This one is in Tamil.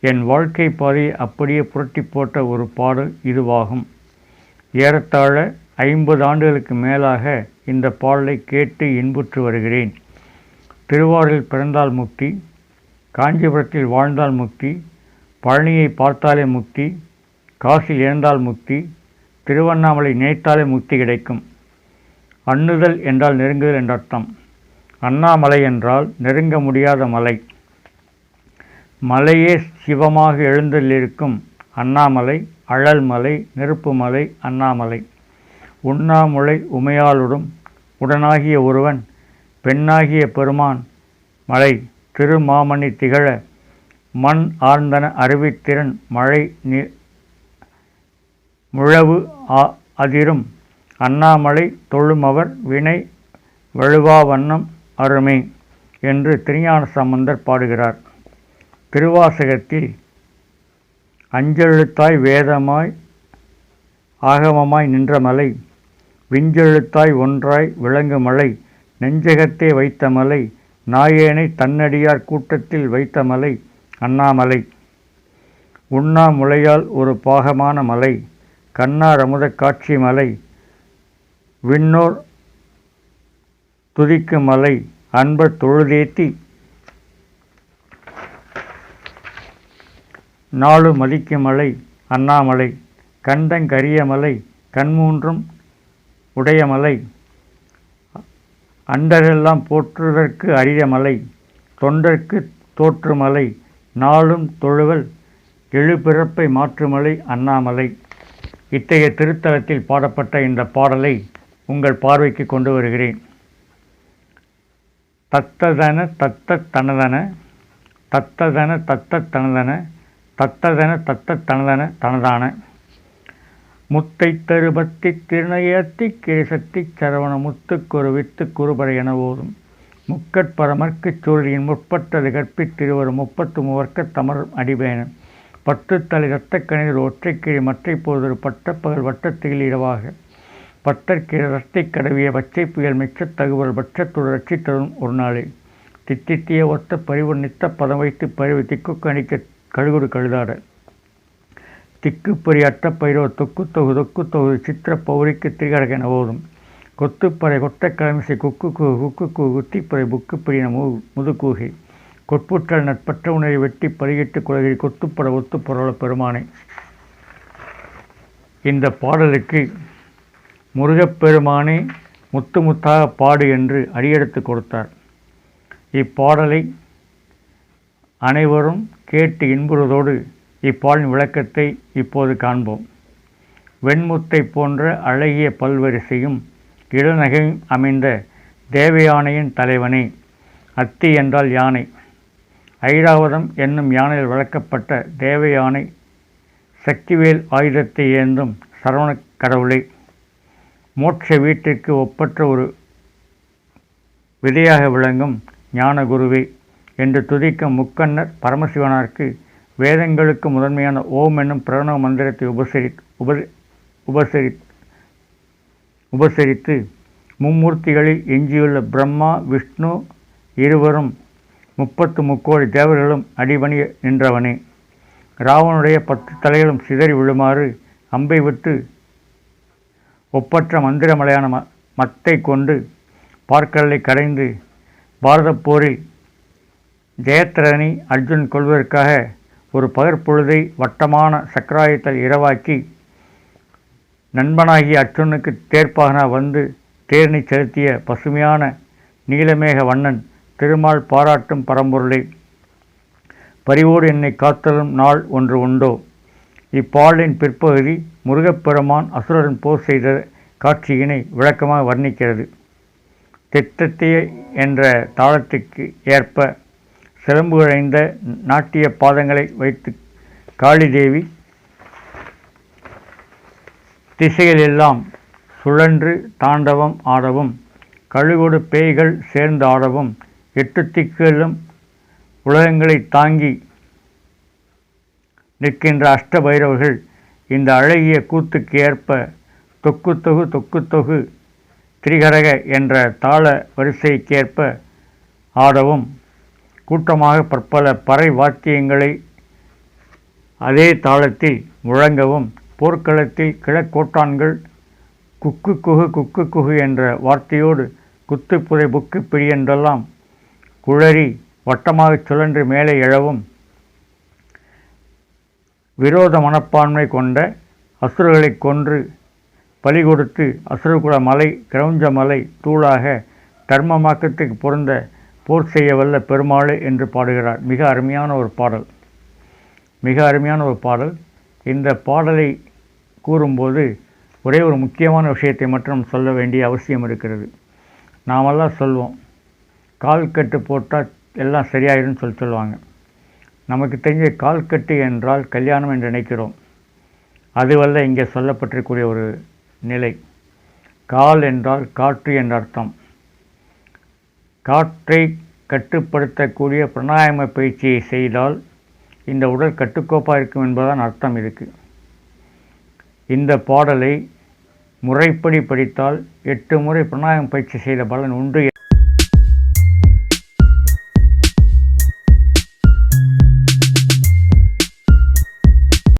என் வாழ்க்கை பாதையை அப்படியே புரட்டி போட்ட ஒரு பாடல் இதுவாகும். ஏறத்தாழ ஐம்பது ஆண்டுகளுக்கு மேலாக இந்த பாடலை கேட்டு இன்புற்று வருகிறேன். திருவாரூரில் பிறந்தால் முக்தி காஞ்சிபுரத்தில் வாழ்ந்தால் முக்தி பழனியை பார்த்தாலே முக்தி காசில் இழந்தால் முக்தி திருவண்ணாமலை நினைத்தாலே முக்தி கிடைக்கும். அண்ணுதல் என்றால் நெருங்குதல் என்ற அர்த்தம் அண்ணாமலை என்றால் நெருங்க முடியாத மலை. மலையே சிவமாக எழுந்தள்ளிருக்கும் அண்ணாமலை அழல்மலை நெருப்புமலை அண்ணாமலை. உண்ணாமுலை உமையாளுடும் உடனாகிய ஒருவன் பெண்ணாகிய பெருமான் மலை திருமாமணி திகழ மண் ஆர்ந்தன அருவித்திறன் மழை நி முழவு ஆ- அதிரும் அண்ணாமலை தொழுமவர் வினை வழுவா வண்ணம் அருமை என்று திருஞான சம்பந்தர் பாடுகிறார். திருவாசகத்தில் அஞ்செழுத்தாய் வேதமாய் ஆகமமாய் நின்ற மலை விஞ்செழுத்தாய் ஒன்றாய் விளங்கு மலை நெஞ்சகத்தே வைத்த மலை நாயேனை தன்னடியார் கூட்டத்தில் வைத்த மலை அண்ணாமலை. உண்ணாமுலையால் ஒரு பாகமான மலை கண்ணார் அமுத காட்சி மலை விண்ணோர் துதிக்கு மலை அன்பர் தொழுதேத்தி நாலு மதிக்கு மலை அண்ணாமலை கண்டங்கரிய மலை கண்மூன்றும் உடைய மலை. அண்டரெல்லாம் போற்றுவதற்கு அரிய மலை தொண்டர்க்கு தோற்று மலை நாளும் தொழுவல் எழுபிறப்பை மாற்றுமலை அண்ணாமலை. இத்தகைய திருத்தலத்தில் பாடப்பட்ட இந்த பாடலை உங்கள் பார்வைக்கு கொண்டு வருகிறேன். தத்ததன தத்த தனதன தத்ததன தத்த தனதன தத்ததன தத்த தனதன தனதான. முத்தை தருபத்தி திருநயத்தி கேசத்தி சரவண முத்துக்குரு வித்து குருபரை என ஓதும். முக்கட்பரமர்க்குச் சூழலின் முற்பட்டது கற்பித்திருவரும் முப்பத்து மூவர்க்க தமர் அடிபேனன். பத்து தலை இரத்தக்கணிதர் ஒற்றைக்கிழி மற்றை போதொரு பட்டப்பகல் வட்டத்தில் இடவாக பட்டற்கிழ ரத்தை கடவிய பச்சை புயல் மிச்சத் தகுவல் பட்சத்துடன் ரட்சித் தரும் ஒரு நாளே. தித்தித்திய ஒத்த பரிவு நித்த பதம் வைத்து பரிவு திக்கு கழுகுரு கழுகுடு கழுதாட திக்குப்பொறி அட்டப்பயிரோ தொக்கு தொகு தொக்கு தொகு சித்திர பௌரிக்கு திரிகடகென ஓதும். கொத்துப்பறை கொட்டக்கிழமிசை குக்கு கூ குக்கு கூ குத்திப்பறை புக்குப்பிரின மு முதுகூகை கொட்புற்றல் நட்பற்ற உணரை வெட்டி பருகிட்டு குலகிரி கொத்துப்பட ஒத்துப்பொருள பெருமானை. இந்த பாடலுக்கு முருகப்பெருமானே முத்து முத்தாக பாடு என்று அடியெடுத்து கொடுத்தார். இப்பாடலை அனைவரும் கேட்டு இன்புறுவதோடு இப்பாலின் விளக்கத்தை இப்போது காண்போம். வெண்முத்தை போன்ற அழகிய பல்வரிசையும் இளநகையும் அமைந்த தேவயானையின் தலைவனே அத்தி என்றால் யானை. ஐராவதம் என்னும் யானையில் வளர்க்கப்பட்ட தேவயானை சக்திவேல் ஆயுதத்தை ஏந்தும் சரவணக் கடவுளை. மோட்ச வீட்டிற்கு ஒப்பற்ற ஒரு விதையாக விளங்கும் ஞானகுருவே. என்று துதிக்கும் முக்கண்ணர் பரமசிவனாருக்கு வேதங்களுக்கு முதன்மையான ஓம் என்னும் பிரணவ மந்திரத்தை உபசரி உப உபசரி உபசரித்து மும்மூர்த்திகளில் எஞ்சியுள்ள பிரம்மா விஷ்ணு இருவரும் முப்பத்து முக்கோடி தேவர்களும் அடிபணிய நின்றவனே. ராவனுடைய பத்து தலைகளும் சிதறி விழுமாறு அம்பை விட்டு ஒப்பற்ற மந்திரமலையான ம மத்தை கொண்டு பார்க்கடலை கடைந்து பாரதப் போரில் ஜெயத்ரணி அர்ஜுன் கொள்வதற்காக ஒரு பகற்பொழுதை வட்டமான சக்கராயத்தில் இரவாக்கி நண்பனாகிய அர்ஜுனுக்கு தேர்ப்பாகனா வந்து தேர்னி செலுத்திய பசுமையான நீலமேக வண்ணன் திருமால் பாராட்டும் பரம்பொருளை பரிவோடு என்னை காத்தலும் நாள் ஒன்று உண்டோ? இப்பாடலின் பிற்பகுதி முருகப்பெருமான் அசுரன் போர் செய்த காட்சியினை விளக்கமாக வர்ணிக்கிறது. திட்டத்திய என்ற தாளத்துக்கு ஏற்ப சிலம்பு இழைந்த நாட்டிய பாதங்களை வைத்து காளிதேவி திசைகளெல்லாம் சுழன்று தாண்டவம் ஆடவும் கழுகொடு பேய்கள் சேர்ந்து ஆடவும் எட்டு திக்குகளும் உலகங்களை தாங்கி நிற்கின்ற அஷ்டபைரவர்கள் இந்த அழகிய கூத்துக்கு ஏற்ப தொக்கு தொகு தொக்கு தொகு திரிகரக என்ற தாள வரிசைக்கேற்ப ஆடவும் கூட்டமாக பற்பல பறை வாத்தியங்களை அதே தாளத்தில் முழங்கவும் போர்க்களத்தில் கிழக்கோட்டான்கள் குக்கு குகு குக்கு குகு என்ற வார்த்தையோடு குத்துப்புதை புக்கு பிடி என்றெல்லாம் குழறி வட்டமாகச் சுழன்று மேலே எழவும் விரோத மனப்பான்மை கொண்ட அசுரர்களைக் கொன்று பலி கொடுத்து அசுரகுல மலை கிரௌஞ்ச மலை தூளாக தர்மமாக்கத்துக்கு பொருந்த போர் செய்ய வல்ல பெருமாளே என்று பாடுகிறார். மிக அருமையான ஒரு பாடல். மிக அருமையான ஒரு பாடல். இந்த பாடலை கூறும்போது ஒரே ஒரு முக்கியமான விஷயத்தை மட்டும் சொல்ல வேண்டிய அவசியம் இருக்கிறது. நாமெல்லாம் சொல்வோம் கால் கட்டு போட்டால் எல்லாம் சரியாயிரும்னு சொல்லி சொல்லுவாங்க. நமக்கு தெரிஞ்ச கால் கட்டு என்றால் கல்யாணம் என்று நினைக்கிறோம். அதுவல்ல இங்கே சொல்லப்பட்டிருக்கக்கூடிய ஒரு நிலை. கால் என்றால் காற்று என்ற அர்த்தம். காற்றை கட்டுப்படுத்தக்கூடிய பிராணாயாம பயிற்சியை செய்தால் இந்த உடல் கட்டுக்கோப்பாக இருக்கும் என்பதான் அர்த்தம் இருக்குது இந்த பாடலை முறைப்படி படித்தால் எட்டு முறை பிராணாயாம பயிற்சி செய்த பலன் உண்டு